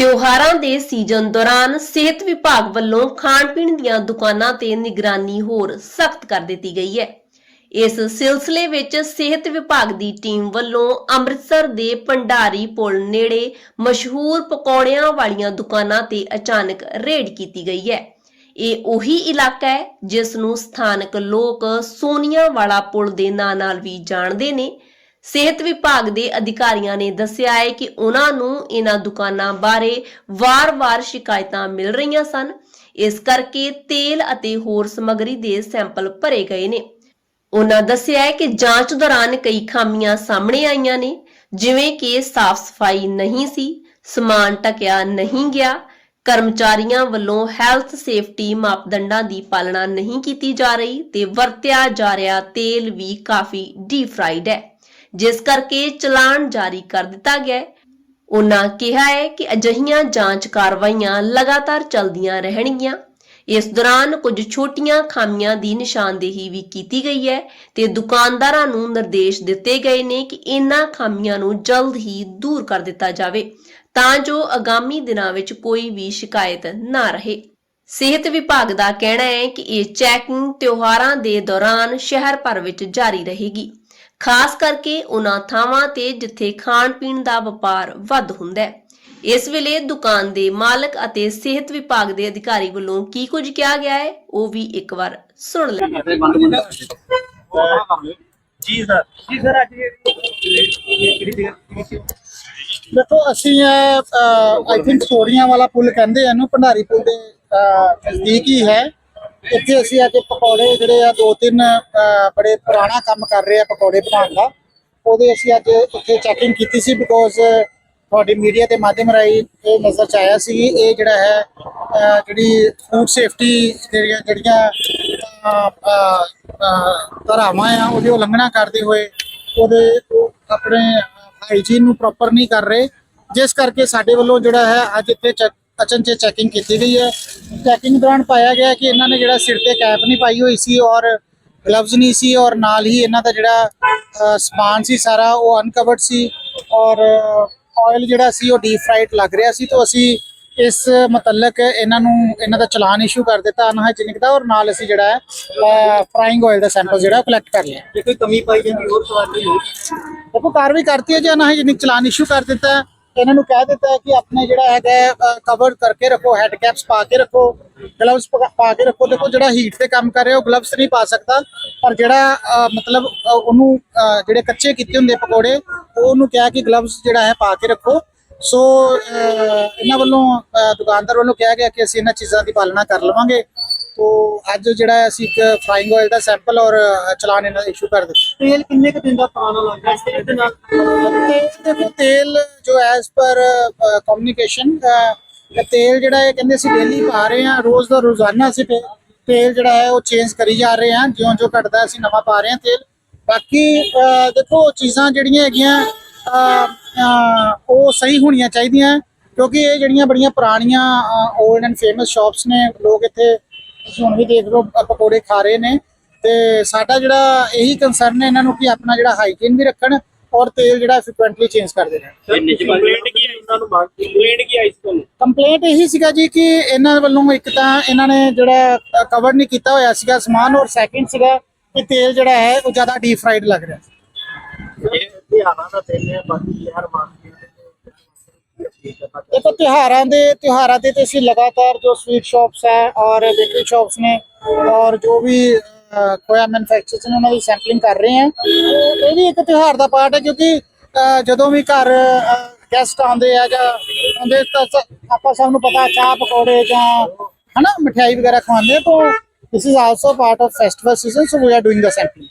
ਤਿਉਹਾਰਾਂ ਦੇ ਸੀਜ਼ਨ ਦੌਰਾਨ ਸਿਹਤ ਵਿਭਾਗ ਵੱਲੋਂ ਖਾਣ-ਪੀਣ ਦੀਆਂ ਦੁਕਾਨਾਂ ਤੇ ਨਿਗਰਾਨੀ ਹੋਰ ਸਖਤ ਕਰ ਦਿੱਤੀ ਗਈ ਹੈ। ਇਸ ਸਿਲਸਿਲੇ ਵਿੱਚ ਸਿਹਤ ਵਿਭਾਗ ਦੀ ਟੀਮ ਵੱਲੋਂ ਅੰਮ੍ਰਿਤਸਰ ਦੇ ਭੰਡਾਰੀ ਪੁਲ ਨੇੜੇ ਮਸ਼ਹੂਰ ਪਕੌੜਿਆਂ ਵਾਲੀਆਂ ਦੁਕਾਨਾਂ ਤੇ ਅਚਾਨਕ ਰੇਡ ਕੀਤੀ ਗਈ ਹੈ। ਇਹ ਉਹੀ ਇਲਾਕਾ ਹੈ ਜਿਸ ਨੂੰ ਸਥਾਨਕ ਲੋਕ ਸੋਨੀਆ ਵਾਲਾ ਪੁਲ ਦੇ ਨਾਂ ਨਾਲ ਵੀ ਜਾਣਦੇ ਨੇ ਸਿਹਤ ਵਿਭਾਗ ਦੇ ਅਧਿਕਾਰੀਆਂ ਨੇ ਦੱਸਿਆ ਹੈ ਕਿ ਉਹਨਾਂ ਨੂੰ ਇਹਨਾਂ ਦੁਕਾਨਾਂ ਬਾਰੇ ਵਾਰ-ਵਾਰ ਸ਼ਿਕਾਇਤਾਂ ਮਿਲ ਰਹੀਆਂ ਸਨ। ਇਸ ਕਰਕੇ ਤੇਲ ਅਤੇ ਹੋਰ ਸਮੱਗਰੀ ਦੇ ਸੈਂਪਲ ਭਰੇ ਗਏ ਨੇ। ਉਹਨਾਂ ਦੱਸਿਆ ਹੈ ਕਿ ਜਾਂਚ ਦੌਰਾਨ ਕਈ ਖਾਮੀਆਂ ਸਾਹਮਣੇ ਆਈਆਂ ਨੇ, ਜਿਵੇਂ ਕਿ ਸਾਫ਼ ਸਫ਼ਾਈ ਨਹੀਂ ਸੀ, ਸਮਾਨ ਟਕਿਆ ਨਹੀਂ ਗਿਆ, ਕਰਮਚਾਰੀਆਂ ਵੱਲੋਂ ਹੈਲਥ ਸੇਫਟੀ ਮਾਪਦੰਡਾਂ ਦੀ ਪਾਲਣਾ ਨਹੀਂ ਕੀਤੀ ਜਾ ਰਹੀ ਤੇ ਵਰਤਿਆ ਜਾ ਰਿਹਾ ਤੇਲ ਵੀ ਕਾਫੀ ਡੀਪ ਫਰਾਈਡ ਹੈ। ਜਿਸ ਕਰਕੇ ਚਲਾਨ ਜਾਰੀ ਕਰ ਦਿੱਤਾ ਗਿਆ ਉਹਨਾਂ ਕਿਹਾ ਹੈ ਕਿ ਅਜਿਹੀਆਂ ਜਾਂਚ ਕਾਰਵਾਈਆਂ ਲਗਾਤਾਰ ਚੱਲਦੀਆਂ ਰਹਿਣਗੀਆਂ। ਇਸ ਦੌਰਾਨ ਕੁਝ ਛੋਟੀਆਂ ਖਾਮੀਆਂ ਦੀ ਨਿਸ਼ਾਨਦੇਹੀ ਵੀ ਕੀਤੀ ਗਈ ਹੈ ਤੇ ਦੁਕਾਨਦਾਰਾਂ ਨੂੰ ਨਿਰਦੇਸ਼ ਦਿੱਤੇ ਗਏ ਨੇ ਕਿ ਇਹਨਾਂ ਖਾਮੀਆਂ ਨੂੰ ਜਲਦ ਹੀ ਦੂਰ ਕਰ ਦਿੱਤਾ ਜਾਵੇ ਤਾਂ ਜੋ ਆਗਾਮੀ ਦਿਨਾਂ ਵਿੱਚ ਕੋਈ ਵੀ ਸ਼ਿਕਾਇਤ ਨਾ ਰਹੇ। ਸਿਹਤ ਵਿਭਾਗ ਦਾ ਕਹਿਣਾ ਹੈ ਕਿ ਇਹ ਚੈਕਿੰਗ ਤਿਉਹਾਰਾਂ ਦੇ ਦੌਰਾਨ ਸ਼ਹਿਰ ਭਰ ਵਿੱਚ ਜਾਰੀ ਰਹੇਗੀ। ਖਾਸ ਕਰਕੇ ਉਹਨਾਂ ਥਾਵਾਂ ਤੇ ਜਿੱਥੇ ਖਾਣ ਪੀਣ ਦਾ ਵਪਾਰ ਵੱਧ ਹੁੰਦਾ ਹੈ। ਇਸ ਵੇਲੇ ਦੁਕਾਨ ਦੇ ਮਾਲਕ ਅਤੇ ਸਿਹਤ ਵਿਭਾਗ ਦੇ ਅਧਿਕਾਰੀ ਵੱਲੋਂ ਕੀ ਕੁਝ ਕਿਹਾ ਗਿਆ ਹੈ ਉਹ ਵੀ ਇੱਕ ਵਾਰ ਸੁਣ ਲਓ ਜੀ ਸਰ। ਜੀ ਸਰ ਅੱਜ ਦੇਖੋ ਅਸੀਂ ਆਈ ਥਿੰਕ ਸੋੜੀਆਂ ਵਾਲਾ ਪੁਲ ਕਹਿੰਦੇ ਆ ਇਹਨੂੰ। ਭੰਡਾਰੀ ਪੁਲ ਦੇ ਨਜ਼ਦੀਕ ਹੀ ਹੈ। ਇੱਥੇ ਅਸੀਂ ਅੱਜ ਪਕੌੜੇ ਜਿਹੜੇ ਆ, ਦੋ ਤਿੰਨ ਬੜੇ ਪੁਰਾਣਾ ਕੰਮ ਕਰ ਰਹੇ ਆ ਪਕੌੜੇ ਬਣਾਉਣ ਦਾ। ਉਹਦੇ ਅਸੀਂ ਅੱਜ ਇੱਥੇ ਚੈਕਿੰਗ ਕੀਤੀ ਸੀ ਬਿਕੋਜ਼ ਤੁਹਾਡੀ ਮੀਡੀਆ ਦੇ ਮਾਧਿਅਮ ਰਾਹੀਂ ਇਹ ਨਜ਼ਰ ਚ ਆਇਆ ਸੀ ਇਹ ਜਿਹੜਾ ਹੈ ਜਿਹੜੀ ਫੂਡ ਸੇਫਟੀ ਜਿਹੜੀਆਂ ਜਿਹੜੀਆਂ ਧਾਰਾਵਾਂ ਆ, ਉਹਦੀ ਉਲੰਘਣਾ ਕਰਦੇ ਹੋਏ ਉਹਦੇ ਉਹ ਆਪਣੇ ਹਾਈਜੀਨ ਨੂੰ ਪ੍ਰੋਪਰ ਨਹੀਂ ਕਰ ਰਹੇ। ਜਿਸ ਕਰਕੇ ਸਾਡੇ ਵੱਲੋਂ ਜਿਹੜਾ ਹੈ ਅੱਜ ਇੱਥੇ ਚੈੱਕ ਅਚਨਚੇ ਚੈਕਿੰਗ ਕੀਤੀ ਗਈ ਹੈ। ਚੈਕਿੰਗ ਦੌਰਾਨ ਪਾਇਆ ਗਿਆ ਕਿ ਇਹਨਾਂ ਨੇ ਜਿਹੜਾ ਸਿਰ ਤੇ ਕੈਪ ਨਹੀਂ ਪਾਈ ਹੋਈ ਸੀ ਔਰ ਗਲਵਜ਼ ਨਹੀਂ ਸੀ ਔਰ ਨਾਲ ਹੀ ਇਹਨਾਂ ਦਾ ਜਿਹੜਾ ਸਮਾਨ ਸੀ ਸਾਰਾ ਉਹ ਅਨਕਵਰਡ ਸੀ ਔਰ ਆਇਲ ਜਿਹੜਾ ਸੀ ਉਹ ਡੀਪ ਫਰਾਈਡ ਲੱਗ ਰਿਹਾ ਸੀ। ਤਾਂ ਅਸੀਂ ਇਸ ਮੁਤਲਕ ਇਹਨਾਂ ਨੂੰ ਇਹਨਾਂ ਦਾ ਚਲਾਨ ਇਸ਼ੂ ਕਰ ਦਿੱਤਾ ਅਨਹਾਈਜੀਨਿਕ ਦਾ ਔਰ ਨਾਲ ਅਸੀਂ ਜਿਹੜਾ ਹੈ ਫਰਾਈਂਗ ਆਇਲ ਦਾ ਸੈਂਪਲ ਜਿਹੜਾ ਕਲੈਕਟ ਕਰ ਲਿਆ। ਜੇ ਕੋਈ ਕਮੀ ਪਾਈ ਜਾਂਦੀ ਹੋਰ ਸਵਾਲ ਨਹੀਂ ਦੇਖੋ ਕਾਰਵਾਈ ਕਰਤੀ ਹੈ ਜੀ ਅਨਹਾਈਜੀਨਿਕ ਚਲਾਨ ਇਸ਼ੂ ਕਰ ਦਿੱਤਾ। ਹੈ ਇਹਨਾਂ ਨੂੰ ਕਹਿ ਦਿੱਤਾ ਹੈ ਕਿ ਆਪਣੇ ਜਿਹੜਾ ਹੈਗਾ ਕਵਰ ਕਰਕੇ ਰੱਖੋ ਹੈਡ ਕੈਪਸ ਪਾ ਕੇ ਰੱਖੋ ਗਲਵਸ ਪਾ ਕੇ ਰੱਖੋ। ਦੇਖੋ, ਜਿਹੜਾ ਹੀਟ ਤੇ ਕੰਮ ਕਰ ਰਿਹਾ, ਉਹ ਗਲਵਸ ਨਹੀਂ ਪਾ ਸਕਦਾ, ਪਰ ਜਿਹੜਾ ਮਤਲਬ ਉਹਨੂੰ ਜਿਹੜੇ ਕੱਚੇ ਕੀਤੇ ਹੁੰਦੇ ਪਕੌੜੇ ਉਹਨੂੰ ਕਿਹਾ ਕਿ ਗਲਵਸ ਜਿਹੜਾ ਹੈ, ਪਾ ਕੇ ਰੱਖੋ। ਸੋ ਇਹਨਾਂ ਵੱਲੋਂ ਦੁਕਾਨਦਾਰ ਵੱਲੋਂ ਕਿਹਾ ਗਿਆ ਕਿ ਅਸੀਂ ਇਹਨਾਂ ਚੀਜ਼ਾਂ ਦੀ ਪਾਲਣਾ ਕਰ ਲਵਾਂਗੇ। ਤੋ ਅੱਜ ਜਿਹੜਾ ਅਸੀਂ ਇੱਕ ਫਰਾਈਂਗ ਆਇਲ ਦਾ ਸੈਂਪਲ ਔਰ ਚਲਾਨ ਇਹਨਾਂ ਦਾ ਇਸ਼ੂ ਕਰ ਦਿੱਤਾ। ਤੇਲ ਕਿੰਨੇ ਕੁ ਦਿਨ ਦਾ ਪੁਰਾਣਾ ਲੱਗਦਾ ਇਸ ਇਹਦੇ ਨਾਲ ਤੇ ਦੇਖੋ ਤੇਲ ਜੋ ਐਸ ਪਰ ਕਮਿਊਨੀਕੇਸ਼ਨ ਤੇਲ ਜਿਹੜਾ ਹੈ ਕਹਿੰਦੇ ਅਸੀਂ ਡੇਲੀ ਪਾ ਰਹੇ ਹਾਂ ਰੋਜ਼ ਦਾ ਰੋਜ਼ਾਨਾ ਅਸੀਂ ਤੇਲ ਜਿਹੜਾ ਹੈ ਉਹ ਚੇਂਜ ਕਰੀ ਜਾ ਰਹੇ ਹਾਂ ਜਿਉਂ ਜਿਉਂ ਘਟਦਾ ਅਸੀਂ ਨਵਾਂ ਪਾ ਰਹੇ ਹਾਂ ਤੇਲ। ਬਾਕੀ ਦੇਖੋ ਚੀਜ਼ਾਂ ਜਿਹੜੀਆਂ ਹੈਗੀਆਂ ਉਹ ਸਹੀ ਹੋਣੀਆਂ ਚਾਹੀਦੀਆਂ ਕਿਉਂਕਿ ਇਹ ਜਿਹੜੀਆਂ ਬੜੀਆਂ ਪੁਰਾਣੀਆਂ 올ਡ ਐਂਡ ਫੇਮਸ ਸ਼ਾਪਸ ਨੇ ਲੋਕ ਇੱਥੇ ਤੁਸੀਂ ਹੁਣ ਵੀ ਦੇਖ ਲਓ ਪਕੌੜੇ ਖਾ ਰਹੇ ਨੇ ਤੇ ਸਾਡਾ ਜਿਹੜਾ ਇਹੀ ਕੰਸਰਨ ਹੈ ਇਹਨਾਂ ਨੂੰ ਕਿ ਆਪਣਾ ਜਿਹੜਾ ਹਾਈਜੀਨ ਵੀ ਰੱਖਣ ਔਰ ਤੇਲ ਜਿਹੜਾ ਫ੍ਰੀਕੁਐਂਟਲੀ ਚੇਂਜ ਕਰਦੇ ਰਹਿਣ। ਕੰਪਲੇਂਟ ਕੀ ਆਈ ਇਹਨਾਂ ਨੂੰ ਮੰਗ ਕੰਪਲੇਂਟ ਕੀ ਆਈ ਸੀ ਤੁਹਾਨੂੰ ਕੰਪਲੇਂਟ ਇਹੀ ਸੀਗਾ ਜੀ ਕਿ ਇਹਨਾਂ ਵੱਲੋਂ ਇੱਕ ਤਾਂ ਇਹਨਾਂ ਨੇ ਜਿਹੜਾ ਕਵਰ ਨਹੀਂ ਕੀਤਾ ਹੋਇਆ ਸੀਗਾ ਸਮਾਨ ਔਰ ਸੈਕਿੰਡ ਸੀਗਾ ਕਿ ਤੇਲ ਜਿਹੜਾ ਹੈ ਉਹ ਜ਼ਿਆਦਾ ਡੀਪ ਫਰਾਈਡ ਲੱਗ ਰਿਹਾ ਸੀ। ਇਹ ਦਾ ਤੇਲ ਹੈ ਬਾਕੀ ਯਾਰ ਮਾਰਕੀਟ ਦੇਖੋ ਤਿਉਹਾਰਾਂ ਦੇ ਤਿਉਹਾਰਾਂ ਤੇ ਤੇ ਅਸੀਂ ਲਗਾਤਾਰ ਜੋ ਸਵੀਟ ਸ਼ਾਪਸ ਹੈ ਔਰ ਬੇਕਰੀ ਸ਼ਾਪਸ ਨੇ ਔਰ ਜੋ ਵੀ ਅਹ, ਖੋਇਆ ਮੈਨੂਫੈਕਚਰਰਸ ਨੇ ਉਹਨਾਂ ਦੀ ਸੈਂਪਲਿੰਗ ਕਰ ਰਹੇ ਹਾਂ। ਇਹ ਵੀ ਇੱਕ ਤਿਉਹਾਰ ਦਾ ਪਾਰਟ ਹੈ ਕਿਉਂਕਿ ਜਦੋਂ ਵੀ ਘਰ ਗੈਸਟ ਆਉਂਦੇ ਆ ਜਾਂ ਆਉਂਦੇ ਤਾਂ ਆਪਾਂ ਸਭ ਨੂੰ ਪਤਾ ਚਾਹ ਪਕੌੜੇ ਜਾਂ ਹਨਾ ਮਠਿਆਈ ਵਗੈਰਾ ਖਵਾਉਂਦੇ ਆ ਤਾਂ this is also part of festival season so we are doing the sampling